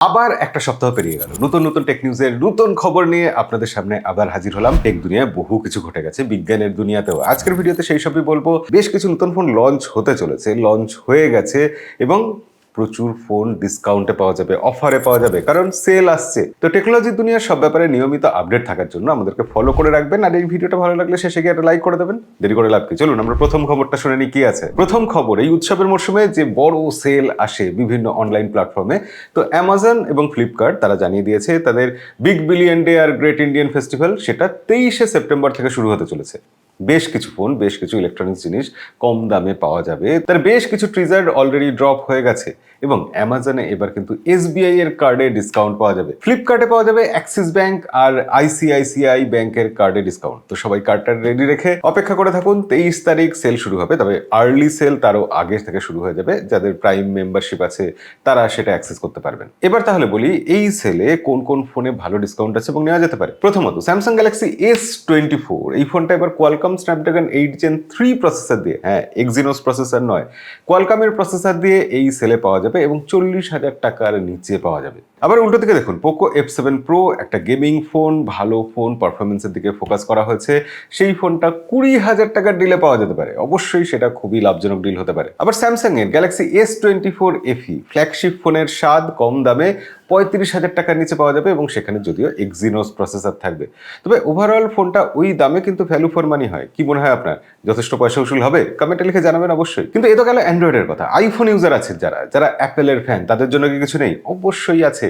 আবার একটা সপ্তাহ পেরিয়ে গেল। নতুন নতুন টেক নিউজের নতুন খবর নিয়ে আপনাদের সামনে আবার হাজির হলাম। টেক দুনিয়ায় বহু কিছু ঘটে গেছে বিজ্ঞানের দুনিয়াতেও। আজকের ভিডিওতে সেই সবই বলব, বেশ কিছু নতুন ফোন লঞ্চ হতে চলেছে লঞ্চ হয়ে গেছে এবং প্রচুর ফোন ডিসকাউন্টে পাওয়া যাবে অফারে পাওয়া যাবে, কারণ সেল আসছে। তো টেকনোলজি দুনিয়ার সব ব্যাপারে নিয়মিত আপডেট থাকার জন্য আমাদেরকে ফলো করে রাখবেন, আর এই ভিডিওটা ভালো লাগলে শেষে গিয়ে একটা লাইক করে দেবেন। দেরি করে লাভ কি? চলুন, আমরা প্রথম খবরটা শুনে নিই, কি আছে? প্রথম খবর, এই উৎসবের মরশুমে যে বড় সেল আসে বিভিন্ন অনলাইন প্ল্যাটফর্মে তো অ্যামাজন এবং ফ্লিপকার্ট তারা জানিয়ে দিয়েছে, তাদের বিগ বিলিয়ন ডে আর গ্রেট ইন্ডিয়ান ফেস্টিভ্যাল সেটা তেইশে সেপ্টেম্বর থেকে শুরু হতে চলেছে। বেশ কিছু ফোন বেশ কিছু ইলেকট্রনিক্স জিনিস কম দামে পাওয়া যাবে। তার বেশ কিছু ট্রিজার অলরেডি ড্রপ হয়ে গেছে এবং অ্যামাজনে এবার কিন্তু এসবিআই এর কার্ডে ডিসকাউন্ট পাওয়া যাবে। ফ্লিপকার্টে পাওয়া যাবে অ্যাক্সিস ব্যাংক আর আইসিআইসিআই ব্যাংকের কার্ডে ডিসকাউন্ট তো সবাই কার্ডটা রেডি রেখে অপেক্ষা করে থাকুন, তেইশ তারিখ সেল শুরু হবে, তবে আর্লি সেল তারও আগে থেকে শুরু হয়ে যাবে। যাদের প্রাইম মেম্বারশিপ আছে, তারা সেটা অ্যাক্সেস করতে পারবেন। এবার তাহলে বলি, এই সেলে কোন কোন ফোনে ভালো ডিসকাউন্ট আছে এবং নেওয়া যেতে পারে? প্রথমত Samsung Galaxy S twenty four এই ফোনটা এবার Qualcomm Snapdragon eight gen three processor দিয়ে হ্যাঁ এক্সিনোস প্রসেসর নয় কোয়ালকামের প্রসেসর দিয়ে এই সেলে পাওয়া যাবে এবং চল্লিশ হাজার টাকার নিচে পাওয়া যাবে। আবার উল্টো দিকে দেখুন পোকো এফ সেভেন প্রো একটা গেমিং ফোন ভালো ফোন পারফরমেন্সের দিকে ফোকাস করা হয়েছে। সেই ফোনটা কুড়ি হাজার টাকার ডিলে পাওয়া যেতে পারে। অবশ্যই সেটা খুবই লাভজনক ডিল হতে পারে। আবার স্যামসাং এর Galaxy S twenty four F E flagship ফোনের স্বাদ কম দামে পঁয়ত্রিশ হাজার টাকার নিচে পাওয়া যাবে এবং সেখানে যদিও এক্সিনোস প্রসেসর থাকবে। তবে ওভারঅল ফোনটা ওই দামে কিন্তু ভ্যালু ফর মানি হয়। কি মনে হয় আপনার? যথেষ্ট পয়সা উসুল হবে? কমেন্টে লিখে জানাবেন অবশ্যই। কিন্তু এ তো গেল অ্যান্ড্রয়েডের কথা। আইফোন ইউজার আছে যারা যারা অ্যাপেলের ফ্যান তাদের জন্য কি কিছু নেই? অবশ্যই আছে।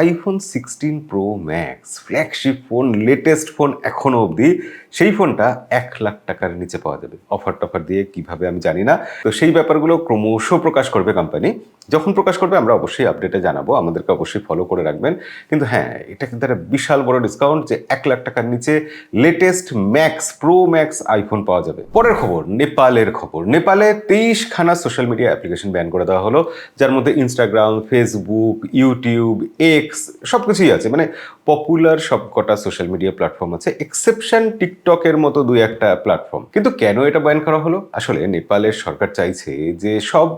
IPhone sixteen pro max flagship phone latest phone এখনও অবধি, সেই ফোনটা এক লাখ টাকার নিচে পাওয়া যাবে। অফার টফার দিয়ে কীভাবে আমি জানি না। তো সেই ব্যাপারগুলো ক্রমশ প্রকাশ করবে কোম্পানি যখন প্রকাশ করবে, আমরা অবশ্যই আপডেটে জানাব। আমাদেরকে অবশ্যই ফলো করে রাখবেন। কিন্তু হ্যাঁ এটা কিন্তু একটা বিশাল বড় ডিসকাউন্ট যে এক লাখ টাকার নিচে latest max pro max iPhone পাওয়া যাবে। পরের খবর, নেপালের খবর। নেপালে তেইশ খানা সোশ্যাল মিডিয়া অ্যাপ্লিকেশন ব্যান করে দেওয়া হলো, যার মধ্যে ইনস্টাগ্রাম ফেসবুক ইউটিউব এক্স সব কিছুই আছে। মানে পপুলার সব কটা সোশ্যাল মিডিয়া প্ল্যাটফর্ম আছে। এক্সেপশন টিকটকের মতো দুই একটা প্ল্যাটফর্ম কিন্তু কেন এটা ব্যান করা হলো? আসলে নেপালের সরকার চাইছে যে সব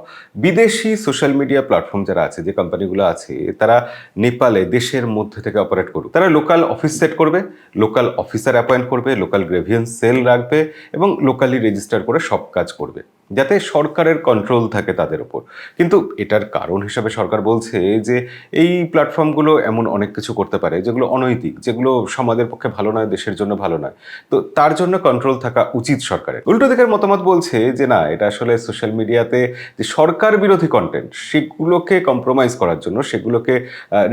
বিদেশি সোশ্যাল মিডিয়া প্ল্যাটফর্ম যারা আছে, যে কোম্পানিগুলো আছে, তারা নেপালে দেশের মধ্যে থেকে অপারেট করুক। তারা লোকাল অফিস সেট করবে লোকাল অফিসার অ্যাপয়েন্ট করবে লোকাল গ্রেভিয়েন্স সেল রাখবে এবং লোকালি রেজিস্টার করে সব কাজ করবে। যাতে সরকারের কন্ট্রোল থাকে তাদের ওপর কিন্তু এটার কারণ হিসাবে সরকার বলছে যে, এই প্ল্যাটফর্মগুলো এমন অনেক কিছু করতে পারে যেগুলো অনৈতিক, যেগুলো সমাজের পক্ষে ভালো নয়, দেশের জন্য ভালো নয়। তো তার জন্য কন্ট্রোল থাকা উচিত সরকারের। উল্টো দিকের মতামত বলছে যে, না, এটা আসলে সোশ্যাল মিডিয়াতে যে সরকার বিরোধী কন্টেন্ট সেগুলোকে কম্প্রোমাইজ করার জন্য, সেগুলোকে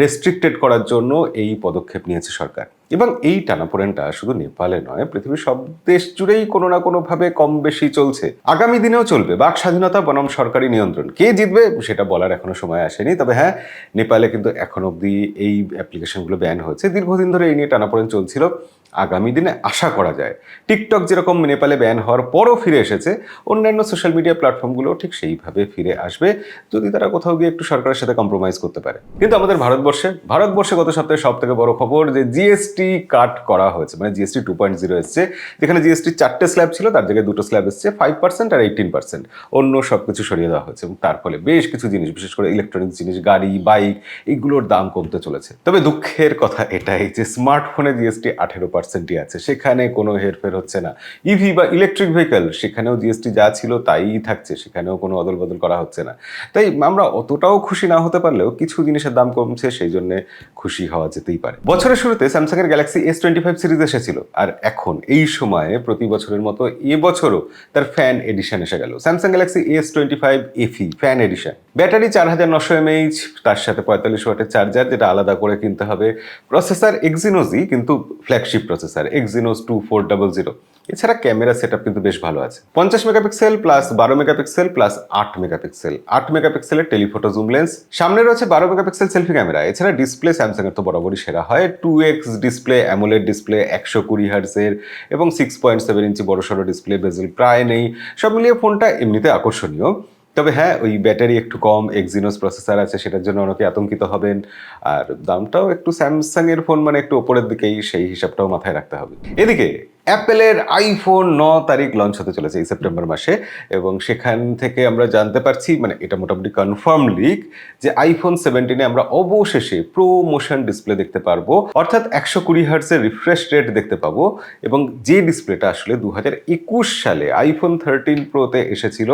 রেস্ট্রিক্টেড করার জন্য এই পদক্ষেপ নিয়েছে সরকার। এবং এই টানাপোড়েনটা শুধু নেপালে নয়, পৃথিবীর সব দেশ জুড়েই কোনো না কোনোভাবে কম বেশি চলছে। আগামী দিনেও চলবে। বাক স্বাধীনতা বনাম সরকারি নিয়ন্ত্রণ। কে জিতবে সেটা বলার এখনও সময় আসেনি। তবে হ্যাঁ নেপালে কিন্তু এখন অবধি এই অ্যাপ্লিকেশনগুলো ব্যান হয়েছে। দীর্ঘদিন ধরে এই নিয়ে টানাপোড়েন চলছিল। আগামী দিনে আশা করা যায়। টিকটক যেরকম নেপালে ব্যান হওয়ার পরও ফিরে এসেছে, অন্যান্য সোশ্যাল মিডিয়া প্ল্যাটফর্মগুলো ঠিক সেইভাবে ফিরে আসবে, যদি তারা কোথাও গিয়ে একটু সরকারের সাথে কম্প্রোমাইজ করতে পারে। কিন্তু আমাদের ভারতবর্ষে ভারতবর্ষে গত সপ্তাহে সব থেকে বড় খবর যে জিএসটি কাট করা হয়েছে মানে জিএসটি টু পয়েন্ট জিরো এসছে। যেখানে জিএসটি চারটে স্ল্যাব ছিল, তার জায়গায় দুটো স্ল্যাব এসছে ফাইভ পার্সেন্ট আর এইটিন পার্সেন্ট অন্য সব কিছু সরিয়ে দেওয়া হয়েছে এবং তার ফলে বেশ কিছু জিনিস, বিশেষ করে ইলেকট্রনিক্স জিনিস, গাড়ি বাইক এইগুলোর দাম কমতে চলেছে। তবে দুঃখের কথা এটাই যে স্মার্টফোনে জিএসটি আঠেরো পার্সেন্টই আছে। সেখানে কোনো হেরফের হচ্ছে না। ইভি বা ইলেকট্রিক ভেহিকেল সেখানেও জিএসটি যা ছিল তাই থাকছে, সেখানেও কোনো অদল বদল করা হচ্ছে না। তাই আমরা অতটাও খুশি না হতে পারলেও কিছু জিনিসের দাম কমছে, সেই জন্য খুশি হওয়া যেতেই পারে। বছরের শুরুতে স্যামসাং এর Galaxy S twenty five series এসেছিল, আর এখন এই সময়ে প্রতি বছরের মতো এবছরও তার ফ্যান এডিশন এসে গেল। Samsung Galaxy S twenty five F E fan edition battery চার হাজার নশো এমএইচ তার সাথে পঁয়তাল্লিশ ওয়াটের চার্জার যেটা আলাদা করে কিনতে হবে। প্রসেসর এক্সিনোজি কিন্তু flagship processor Exynos two four double zero এছাড়া ক্যামেরা সেট কিন্তু বেশ ভালো আছে। পঞ্চাশ মেগাপিক্সেল প্লাস বারো মেগাপিক্সেল প্লাস আট মেগাপিক্সেল আট মেগাপিক্সেলের টেলিফোটো জুম লেন্স সামনে রয়েছে বারো মেগাপিক্সেল সেলফি ক্যামেরা এছাড়া ডিসপ্লে স্যামসাং এর তো বরাবরই সেরা হয়। Two X display AMOLED display একশো কুড়ি হার্সের এবং সিক্স পয়েন্ট সেভেন ইঞ্চি বড় সড়ো ডিসপ্লে বেজেল প্রায় নেই। সব মিলিয়ে ফোনটা এমনিতে আকর্ষণীয়। তবে হ্যাঁ ওই ব্যাটারি একটু কম এক্সিনোস প্রসেসার আছে, সেটার জন্য অনেকে আতঙ্কিত হবেন। আর দামটাও একটু স্যামসাংয়ের ফোন মানে একটু ওপরের দিকেই সেই হিসাবটাও মাথায় রাখতে হবে। এদিকে অ্যাপেলের আইফোন ন তারিখ লঞ্চ হতে চলেছে এই সেপ্টেম্বর মাসে এবং সেখান থেকে আমরা জানতে পারছি মানে এটা মোটামুটি কনফার্ম লিক যে আইফোন সেভেন্টিনে আমরা অবশেষে প্রো মোশন ডিসপ্লে দেখতে পারব। অর্থাৎ একশো কুড়ি হার্টসের রিফ্রেশ রেট দেখতে পাবো এবং যে ডিসপ্লেটা আসলে দু হাজার একুশ সালে আইফোন থার্টিন প্রোতে এসেছিল,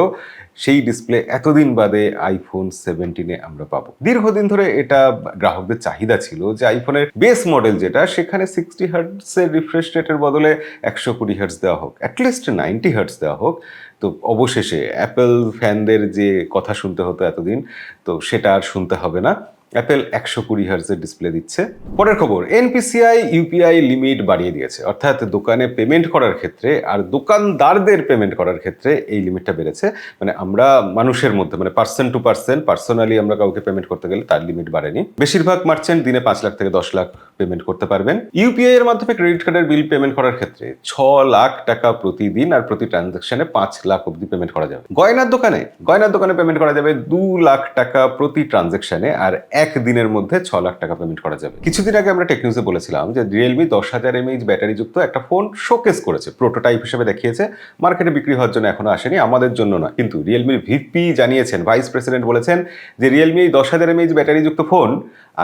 সেই ডিসপ্লে এতদিন বাদে আইফোন সেভেন্টিনে আমরা পাবো। দীর্ঘদিন ধরে এটা গ্রাহকদের চাহিদা ছিল যে আইফোনের বেস মডেল যেটা, সেখানে সিক্সটি হার্টসের রিফ্রেশ রেটের বদলে একশো কুড়ি হার্টস দেওয়া হোক অ্যাটলিস্ট নাইনটি হার্টস দেওয়া হোক, তো অবশেষে অ্যাপেল ফ্যানদের যে কথা শুনতে হতো এতদিন, তো সেটা আর শুনতে হবে না। অ্যাপেল একশো কুড়ি হার্জের ডিসপ্লে দিচ্ছে। পরের খবর এনপিসিআই ইউপিআই লিমিট বাড়িয়ে দিয়েছে। অর্থাৎ দোকানে পেমেন্ট করার ক্ষেত্রে আর দোকানদারদের পেমেন্ট করার ক্ষেত্রে এই লিমিটটা বেড়েছে। মানে আমরা মানুষের মধ্যে মানে পার্সন টু পার্সন পার্সোনালি আমরা কাউকে পেমেন্ট করতে গেলে তার লিমিট বাড়েনি। বেশিরভাগ মার্চেন্ট দিনে পাঁচ লাখ থেকে দশ লাখ পেমেন্ট করতে পারবেন। ইউপিআই এর মাধ্যমে ক্রেডিট কার্ডের বিল পেমেন্ট করার ক্ষেত্রে ছ লাখ টাকা প্রতিদিন আর প্রতি ট্রানজাকশনে পাঁচ লাখ অবধি পেমেন্ট করা যাবে। গয়নার দোকানে গয়নার দোকানে পেমেন্ট করা যাবে দু লাখ টাকা প্রতি ট্রানজাকশনে আর এক দিনের মধ্যে ছ লাখ টাকা পেমেন্ট করা যাবে। কিছুদিন আগে আমরা টেকনিউজে বলেছিলাম যে রিয়েলমি দশ হাজার এমএইচ ব্যাটারি যুক্ত একটা ফোন শোকেস করেছে প্রোটোটাইপ হিসেবে দেখিয়েছে। মার্কেটে বিক্রি হওয়ার জন্য এখনও আসেনি, আমাদের জন্য না কিন্তু রিয়েলমির ভিপি জানিয়েছেন ভাইস প্রেসিডেন্ট বলেছেন যে রিয়েলমি এই দশ হাজার এমএইচ ব্যাটারি যুক্ত ফোন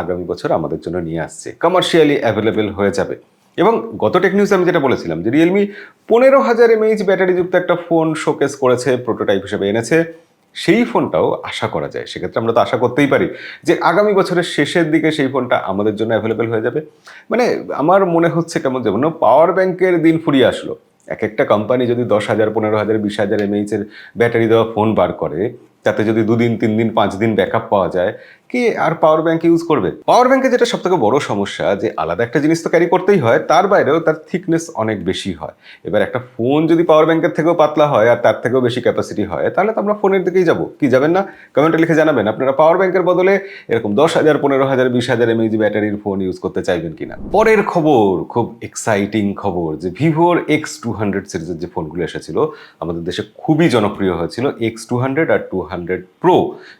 আগামী বছর আমাদের জন্য নিয়ে আসছে কমার্শিয়ালি অ্যাভেলেবেল হয়ে যাবে। এবং গত টেক নিউজ আমি যেটা বলেছিলাম যে রিয়েলমি পনেরো হাজার এমএইচ ব্যাটারিযুক্ত একটা ফোন শোকেস করেছে প্রোটোটাইপ হিসেবে এনেছে। সেই ফোনটাও আশা করা যায়। সেক্ষেত্রে আমরা তো আশা করতেই পারি যে আগামী বছরের শেষের দিকে সেই ফোনটা আমাদের জন্য অ্যাভেলেবেল হয়ে যাবে। মানে আমার মনে হচ্ছে কেমন যেমন পাওয়ার ব্যাংকের দিন ফুরিয়ে আসলো। এক একটা কোম্পানি যদি দশ হাজার, পনেরো হাজার, বিশ হাজার এমএইচের ব্যাটারি দেওয়া ফোন বার করে, তাতে যদি দুদিন তিন দিন পাঁচ দিন ব্যাকআপ পাওয়া যায় কি আর পাওয়ার ব্যাংক ইউজ করবে? পাওয়ার ব্যাংকে যেটা সব থেকে বড় সমস্যা, যে আলাদা একটা জিনিস তো ক্যারি করতেই হয়, তার বাইরেও তার থিকনেস অনেক বেশি হয়। এবার একটা ফোন যদি পাওয়ার ব্যাংকের থেকেও পাতলা হয় আর তার থেকেও বেশি ক্যাপাসিটি হয়, তাহলে তো আমরা ফোনের দিকেই যাব। কি যাবেন না? কমেন্টে লিখে জানাবেন, আপনারা পাওয়ার ব্যাংকের বদলে এরকম দশ হাজার, পনেরো হাজার, বিশ হাজার এমএইচ ব্যাটারির ফোন ইউজ করতে চাইবেন কিনা? পরের খবর, খুব এক্সাইটিং খবর, যে ভিভোর এক্স টু হান্ড্রেড সিরিজের যে ফোনগুলো এসেছিল, আমাদের দেশে খুবই জনপ্রিয় হয়েছিল এক্স টু হান্ড্রেড আর টু হান্ড্রেড প্রো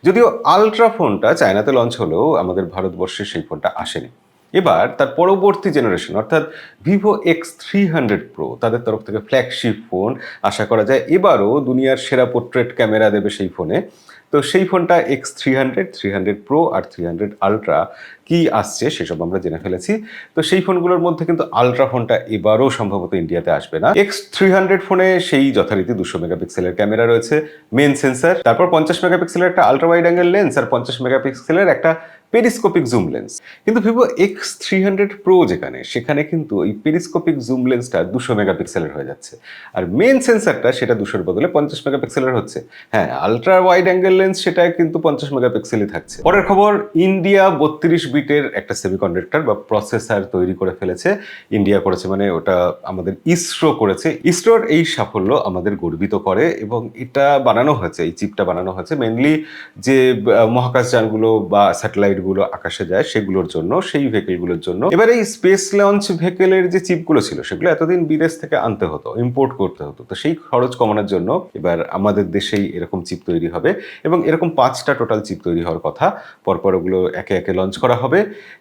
যদিও আলট্রা ফোনটা চায়নাতে লঞ্চ হলেও আমাদের ভারতবর্ষে সেই ফোনটা আসেনি। এবার তার পরবর্তী জেনারেশন অর্থাৎ Vivo X three hundred pro তাদের তরফ থেকে ফ্ল্যাগশিপ ফোন আশা করা যায়, এবারও দুনিয়ার সেরা পোর্ট্রেট ক্যামেরা দেবে সেই ফোনে। তো সেই ফোনটা X three hundred three hundred pro আর থ্রি হান্ড্রেড আলট্রা কী আসছে সেসব আমরা জেনে ফেলেছি। তো সেই ফোনগুলোর মধ্যে কিন্তু আলট্রা ফোনটা এবারও সম্ভবত ইন্ডিয়াতে আসবে না। এক্স থ্রি হান্ড্রেড ফোনে সেই যথারীতি দুশো মেগাপিক্সেলের ক্যামেরা রয়েছে মেন সেন্সার তারপর পঞ্চাশ মেগাপিক্সেলের একটা আলট্রা ওয়াইড অ্যাঙ্গেল লেন্স আর পঞ্চাশ মেগাপিক্সেলের একটা পেরিস্কোপিক জুম লেন্স কিন্তু Vivo X three hundred pro যেখানে, সেখানে কিন্তু এই পেরিস্কোপিক জুম লেন্সটা দুশো মেগাপিক্সেলের হয়ে যাচ্ছে। আর মেন সেন্সারটা সেটা দুশোর বদলে পঞ্চাশ মেগাপিক্সেলের হচ্ছে। হ্যাঁ আলট্রা ওয়াইড অ্যাঙ্গেল লেন্স সেটা কিন্তু পঞ্চাশ মেগাপিক্সেলই থাকছে। পরের খবর ইন্ডিয়া বত্রিশ বিটের একটা সেমিকন্ডাক্টর বা প্রসেসার তৈরি করে ফেলেছে ইন্ডিয়া করেছে মানে ওটা আমাদের ইসরো করেছে। ইসরোর এই সাফল্য আমাদের গর্বিত করে এবং এটা বানানো হয়েছে, এই চিপটা বানানো হয়েছে। মেনলি যে মহাকাশযানগুলো বা স্যাটেলাইটগুলো আকাশে যায়, সেগুলোর জন্য, সেই ভেহিকেলগুলোর জন্য। এবার এই স্পেস লঞ্চ ভেহিকেলের যে চিপগুলো ছিল, সেগুলো এতদিন বিদেশ থেকে আনতে হতো ইম্পোর্ট করতে হতো। তো সেই খরচ কমানোর জন্য এবার আমাদের দেশেই এরকম চিপ তৈরি হবে এবং এরকম পাঁচটা টোটাল চিপ তৈরি হওয়ার কথা, পরপর ওগুলো একে একে লঞ্চ করা হবে।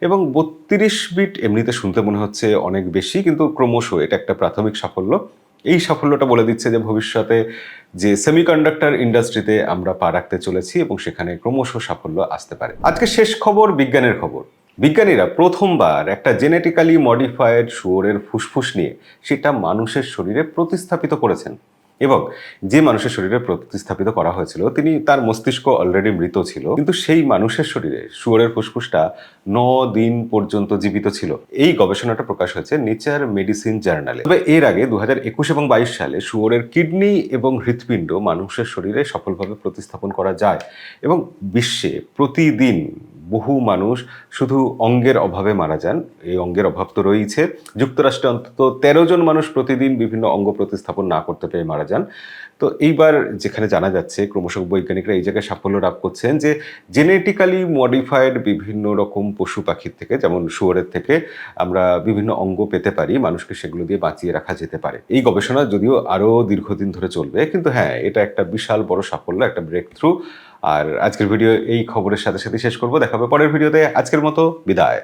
এবং বত্রিশ বিট এমনিতে শুনতে মনে হচ্ছে অনেক বেশি, কিন্তু ক্রমশ এটা একটা প্রাথমিক সাফল্য। এই সাফল্যটা বলে দিচ্ছে যে ভবিষ্যতে যে সেমিকন্ডাক্টর ইন্ডাস্ট্রিতে আমরা পা রাখতে চলেছি এবং সেখানে ক্রমশ সাফল্য আসতে পারে। আজকে শেষ খবর বিজ্ঞানের খবর। বিজ্ঞানীরা প্রথমবার একটা জেনেটিক্যালি মডিফাইড শুয়োরের ফুসফুস নিয়ে সেটা মানুষের শরীরে প্রতিস্থাপিত করেছেন। এবং যে মানুষের শরীরে প্রতিস্থাপিত করা হয়েছিল, তিনি তার মস্তিষ্ক অলরেডি মৃত ছিল, কিন্তু সেই মানুষের শরীরে শুয়োরের ফুসফুসটা ন দিন পর্যন্ত জীবিত ছিল। এই গবেষণাটা প্রকাশ হয়েছে নেচার মেডিসিন জার্নালে তবে এর আগে দু একুশ এবং বাইশ সালে শুয়োরের কিডনি এবং হৃৎপিণ্ড মানুষের শরীরে সফলভাবে প্রতিস্থাপন করা যায় এবং বিশ্বে প্রতিদিন বহু মানুষ শুধু অঙ্গের অভাবে মারা যান। এই অঙ্গের অভাব তো রয়েছে যুক্তরাষ্ট্রে অন্তত তেরো জন মানুষ প্রতিদিন বিভিন্ন অঙ্গ প্রতিস্থাপন না করতে পেরে মারা যান। তো এইবার যেখানে জানা যাচ্ছে, ক্রমশ বৈজ্ঞানিকরা এই জায়গায় সাফল্য লাভ করছেন যে জেনেটিক্যালি মডিফাইড বিভিন্ন রকম পশু পাখির থেকে, যেমন শুয়োরের থেকে আমরা বিভিন্ন অঙ্গ পেতে পারি, মানুষকে সেগুলো দিয়ে বাঁচিয়ে রাখা যেতে পারে। এই গবেষণা যদিও আরও দীর্ঘদিন ধরে চলবে, কিন্তু হ্যাঁ এটা একটা বিশাল বড় সাফল্য, একটা ব্রেক থ্রু আর আজকের ভিডিও এই খবরের সাথে সাথে শেষ করব। দেখাবে পরের ভিডিওতে। আজকের মতো বিদায়।